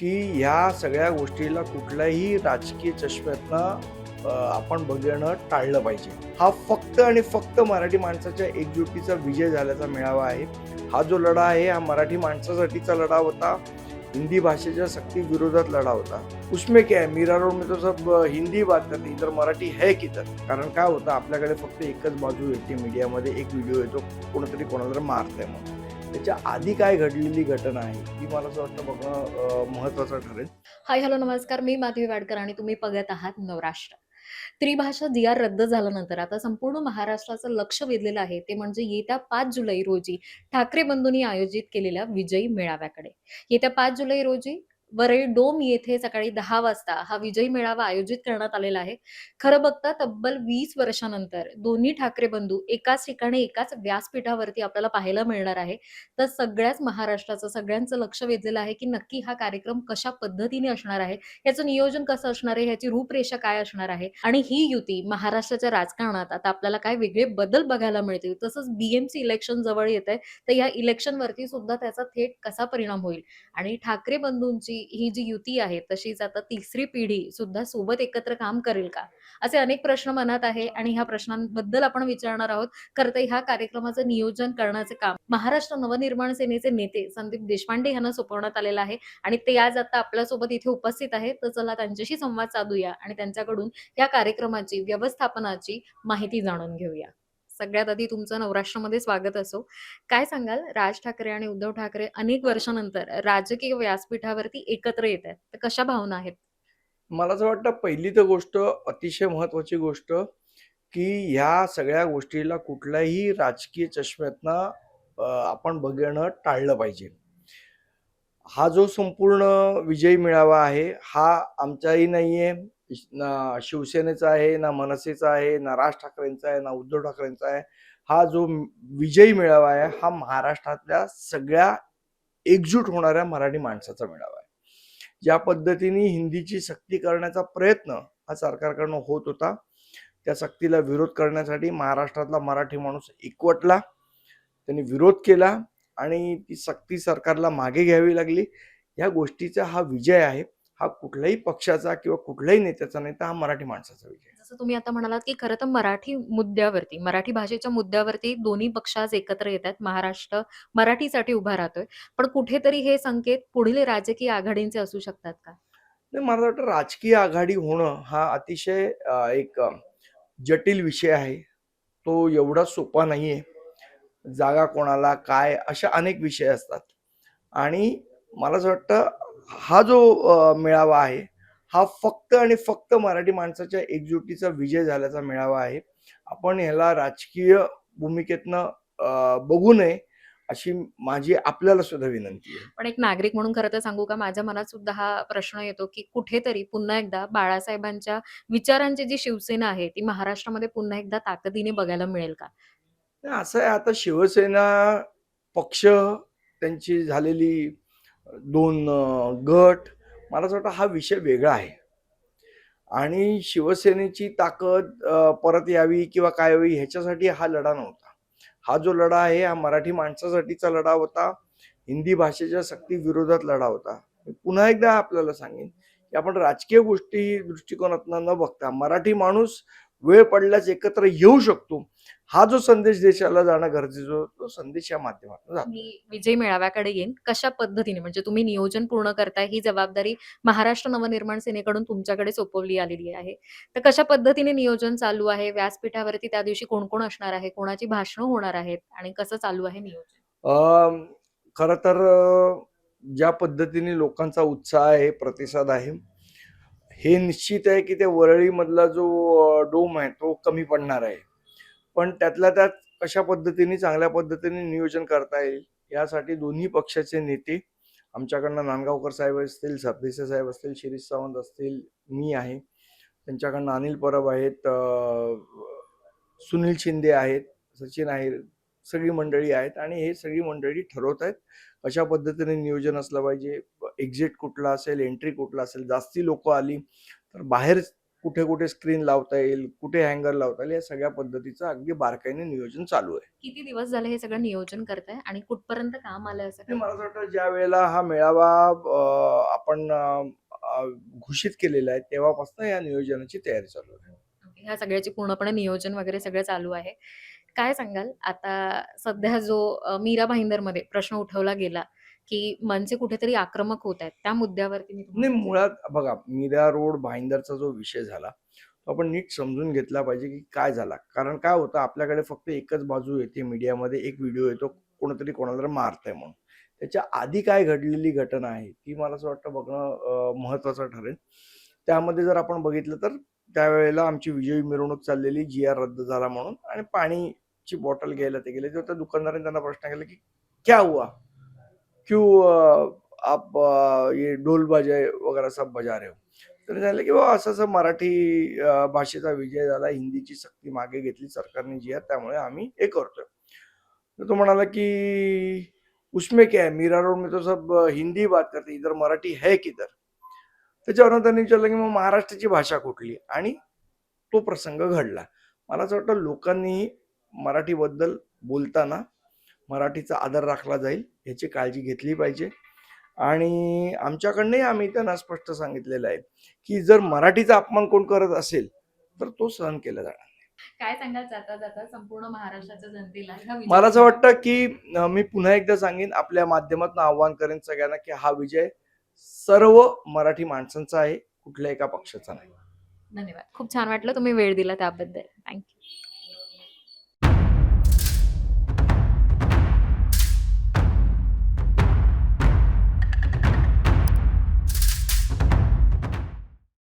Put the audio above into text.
की ह्या सगळ्या गोष्टीला कुठल्याही राजकीय चष्म्यातनं आपण बघणं टाळलं पाहिजे. हा फक्त आणि फक्त मराठी माणसाच्या एकजुटीचा विजय झाल्याचा मेळावा आहे. हा जो लढा आहे हा मराठी माणसासाठीचा लढा होता. हिंदी भाषेच्या सक्ती विरोधात लढा होता. उसमें क्या है? मीरा रोड में तो सब हिंदी बात करते. इतर मराठी है किधर कारण काय होतं आपल्याकडे फक्त एकच बाजू येते मीडियामध्ये एक व्हिडिओ येतो कोणतरी कोणाला मारतंय म्हणून. त्याच्या आधी काय घडलेली घटना आहे ती मला असं वाटतं बघणं महत्वाचं ठरेल. हाय हॅलो नमस्कार. मी माधवी वाडकर आणि तुम्ही बघत आहात नवराष्ट्र. त्रिभाषा जी आर रद्द झाल्यानंतर आता संपूर्ण महाराष्ट्राचं लक्ष वेधलेलं आहे ते म्हणजे येत्या पाच जुलै रोजी ठाकरे बंधूंनी आयोजित केलेल्या विजयी मेळाव्याकडे. येत्या पाच जुलै रोजी वरळी डोम येथे सकाळी दहा वाजता हा विजयी मेळावा आयोजित करण्यात आलेला आहे. खरं बघता तब्बल वीस वर्षानंतर दोन्ही ठाकरे बंधू एकाच ठिकाणी एकाच व्यासपीठावरती आपल्याला पाहायला मिळणार आहे. तर सगळ्याच महाराष्ट्राचं सगळ्यांचं लक्ष वेधलेलं आहे की नक्की हा कार्यक्रम कशा पद्धतीने असणार आहे? याचं नियोजन कसं असणार आहे? ह्याची रूपरेषा काय असणार आहे? आणि ही युती महाराष्ट्राच्या राजकारणात आता आपल्याला काय वेगळे बदल बघायला मिळतील? तसंच बीएमसी इलेक्शन जवळ येत आहे तर या इलेक्शनवरती सुद्धा त्याचा थेट कसा परिणाम होईल? आणि ठाकरे बंधूंची ही जी युती आहे तशीच आता तिसरी पिढी सुद्धा सोबत एकत्र काम करेल का? असे अनेक प्रश्न मनात आहे आणि ह्या प्रश्नांबद्दल आपण विचारणार आहोत. खरं तर ह्या कार्यक्रमाचं नियोजन करण्याचे काम महाराष्ट्र नवनिर्माण सेनेचे नेते संदीप देशपांडे यांना सोपवण्यात आलेलं आहे आणि ते आज आता आपल्यासोबत इथे उपस्थित आहे तर चला त्यांच्याशी संवाद साधूया आणि त्यांच्याकडून या कार्यक्रमाची व्यवस्थापनाची माहिती जाणून घेऊया. सगळ्यात आधी तुमचं नवराष्ट्रामध्ये स्वागत असो. काय सांगाल? राज ठाकरे आणि उद्धव ठाकरे अनेक वर्षानंतर राजकीय व्यासपीठावरती एकत्र येत आहेत. तर कशा भावना आहेत? मला असं वाटतं पहिली तर गोष्ट अतिशय महत्वाची गोष्ट की ह्या सगळ्या गोष्टीला कुठल्याही राजकीय चष्म्यातनं आपण बघणं टाळलं पाहिजे. हा जो संपूर्ण विजयी मेळावा आहे हा आमचाही नाहीये. ना शिवसेनेचा आहे ना मनसेचा आहे ना राज ठाकरेंचा आहे ना उद्धव ठाकरेंचा आहे. हा जो विजयी मेळावा आहे हा महाराष्ट्रातल्या सगळ्या एकजूट होणाऱ्या मराठी माणसाचा मेळावा आहे. ज्या पद्धतीने हिंदीची सक्ती करण्याचा प्रयत्न हा सरकारकडनं होत होता त्या सक्तीला विरोध करण्यासाठी महाराष्ट्रातला मराठी माणूस एकवटला त्यांनी विरोध केला आणि ती सक्ती सरकारला मागे घ्यावी लागली. या गोष्टीचा हा विजय आहे. हा कुठल्याही पक्षाचा किंवा कुठल्याही नेत्याचा नाही तर हा मराठी माणसाचा विजय आहे. जसं तुम्ही आता म्हणालात की खरं तर मराठी मुद्द्यावरती मराठी भाषेच्या मुद्द्यावरती दोन्ही पक्ष आज एकत्र येत आहेत. महाराष्ट्र मराठीसाठी उभा राहतोय. पण कुठेतरी हे संकेत पुढील राजकीय आघाडींचे असू शकतात का? नाही मला वाटतं राजकीय आघाडी होणं हा अतिशय अ, एक अ, जटिल विषय आहे. तो एवढा सोपा नाहीये. जागा कोणाला काय अशा अनेक विषय असतात. आणि मला असं वाटतं हा जो मेळावा आहे हा फक्त आणि फक्त मराठी माणसाच्या एकजुटीचा विजय झाल्याचा मेळावा आहे. आपण ह्याला राजकीय भूमिकेतनं बघू नये अशी माझी आपल्याला सुद्धा विनंती आहे. पण एक नागरिक म्हणून खरं तर सांगू का माझ्या मनात सुद्धा हा प्रश्न येतो की कुठेतरी पुन्हा एकदा बाळासाहेबांच्या विचारांची जी शिवसेना आहे ती महाराष्ट्रामध्ये पुन्हा एकदा ताकदीने बघायला मिळेल का? असं आहे आता शिवसेना पक्ष त्यांची झालेली दोन गट. मला असं वाटतं हा विषय वेगळा आहे. आणि शिवसेनेची ताकद परत यावी किंवा काय यावी ह्याच्यासाठी हा लढा नव्हता. हा जो लढा आहे हा मराठी माणसासाठीचा लढा होता. हिंदी भाषेच्या सक्ती विरोधात लढा होता. पुन्हा एकदा आपल्याला सांगेन की आपण राजकीय गोष्टी दृष्टिकोनातनं न बघता मराठी माणूस वेळ पडल्यास एकत्र येऊ शकतो. हा जो संदेश देशाला जाणं गरजेचं होतं, तो संदेश या माध्यमातून जातो. मी विजय मेळाव्याकडे येईन. कशा पद्धतीने? म्हणजे तुम्ही नियोजन पूर्ण करताय ही जबाबदारी महाराष्ट्र नवनिर्माण सेनेकडून तुमच्याकडे सोपवली आलेली आहे. तर कशा पद्धतीने नियोजन चालू आहे? व्यासपीठावरती त्या दिवशी कोण कोण असणार आहे? कोणाची भाषणं होणार आहेत? आणि कसं चालू आहे नियोजन? खरं तर ज्या पद्धतीने लोकांचा उत्साह आहे प्रतिसाद आहे हे निश्चित आहे की त्या वरळीमधला जो डोम आहे तो कमी पडणार आहे. पण त्यातल्या त्यात कशा पद्धतीने चांगल्या पद्धतीने नियोजन करता येईल यासाठी दोन्ही पक्षाचे नेते आमच्याकडनं नांदगावकर साहेब असतील सरदेसाई साहेब असतील शिरीष सावंत असतील मी आहे. त्यांच्याकडनं अनिल परब आहेत सुनील शिंदे आहेत सचिन आहे सगळी मंडळी आहेत आणि हे सगळी मंडळी ठरवत आहेत कशा पद्धतीने नियोजन असलं पाहिजे एक्झिट कुठला असेल एंट्री कुठला असेल जास्ती लोक आली तर बाहेर कुठे कुठे स्क्रीन लावता येईल कुठे हँगर लावता येईल या सगळ्या पद्धतीचं अगदी बारकाईने नियोजन चालू आहे किती दिवस झाले हे सगळं नियोजन करताय आणि कुठपर्यंत काम आलंय असं? मला असं वाटतं ज्या वेळेला हा मेळावा आपण घोषित केलेला आहे तेव्हापासून या नियोजनाची तयारी चालू आहे. ह्या सगळ्याची पूर्णपणे नियोजन वगैरे सगळं चालू आहे. काय सांगाल? आता सध्या जो मीरा भाईंदरमध्ये प्रश्न उठवला गेला, की मनसे कुठेतरी आक्रमक होत आहेत. त्या मुद्द्यावरती मी नाही मुळात बघा मीरा रोड भाईंदरचा जो विषय झाला तो आपण नीट समजून घेतला पाहिजे की काय झाला. कारण काय होतं आपल्याकडे फक्त एकच बाजू येते मीडियामध्ये एक व्हिडिओ येतो कोणतरी कोणाला मारतंय म्हणून. त्याच्या आधी काय घडलेली घटना आहे ती मला असं वाटतं बघणं महत्वाचं ठरेल. त्यामध्ये जर आपण बघितलं तर त्यावेळेला आमची विजयी मिरवणूक चाललेली जी आर रद्द झाला म्हणून आणि ची बॉटल घ्यायला ते गेले. तेव्हा त्या दुकानदाराने त्यांना प्रश्न केला की क्या हुआ? क्यों आप ये ढोल बजाय वगैरे सब बजा रहे हो? तर झालं की हो, बाबा असं असं मराठी भाषेचा विजय झाला. हिंदीची सक्ती मागे घेतली सरकारने जी आहे त्यामुळे आम्ही हे करतोय. तर तो म्हणाला की उसमे क्या है? मीरा रोड में तो सब हिंदी बात करते. इधर मराठी है किधर? त्याच्यावरून त्यांनी विचारलं की मग महाराष्ट्राची भाषा कुठली? आणि तो प्रसंग घडला. मला असं वाटतं लोकांनी मराठीबद्दल बोलताना मराठीचा आदर राखला जाईल याची काळजी घेतली पाहिजे आणि आमच्याकडनंही आम्ही त्यांना स्पष्ट सांगितलेलं आहे की जर मराठीचा अपमान कोण करत असेल तर तो सहन केला जाणार काय सांगाल जाता जाता संपूर्ण महाराष्ट्राच्या जनतेला मला असं? वाटतं की मी पुन्हा एकदा सांगेन आपल्या माध्यमातून आव्हान करेन सगळ्यांना की हा विजय सर्व मराठी माणसांचा आहे कुठल्या एका पक्षाचा नाही धन्यवाद. खूप छान वाटलं तुम्ही वेळ दिला त्याबद्दल.